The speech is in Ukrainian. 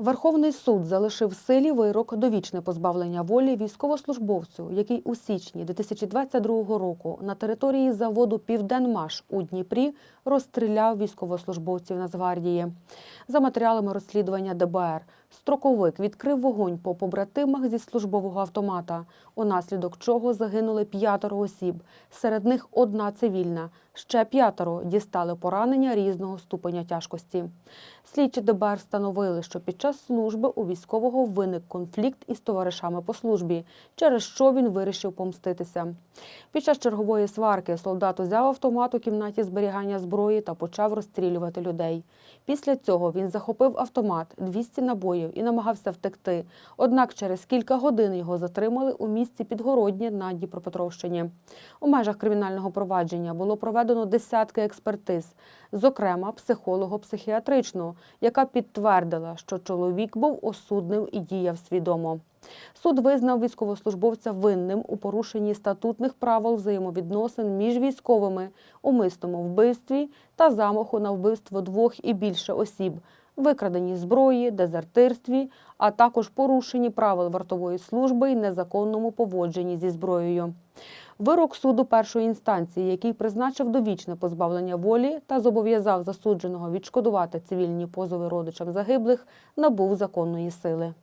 Верховний суд залишив силі вирок довічне позбавлення волі військовослужбовцю, який у січні 2022 року на території заводу Південмаш у Дніпрі розстріляв військовослужбовців Нацгвардії. За матеріалами розслідування ДБР, строковик відкрив вогонь по побратимах зі службового автомата, унаслідок чого загинули п'ятеро осіб. Серед них одна цивільна. Ще п'ятеро дістали поранення різного ступеня тяжкості. Слідчі ДБР встановили, що під час служби у військового виник конфлікт із товаришами по службі, через що він вирішив помститися. Під час чергової сварки солдат узяв автомат у кімнаті зберігання зброї та почав розстрілювати людей. Після цього він захопив автомат 200 набоїв і намагався втекти. Однак через кілька годин його затримали у місті Підгороднє на Дніпропетровщині. У межах кримінального провадження було проведено десятки експертиз, зокрема психолого-психіатричну, яка підтвердила, що чоловік був осудним і діяв свідомо. Суд визнав військовослужбовця винним у порушенні статутних правил взаємовідносин між військовими, умисному вбивстві та замаху на вбивство двох і більше осіб, викраденні зброї, дезертирстві, а також порушенні правил вартової служби і незаконному поводженні зі зброєю. Вирок суду першої інстанції, який призначив довічне позбавлення волі та зобов'язав засудженого відшкодувати цивільні позови родичам загиблих, набув законної сили.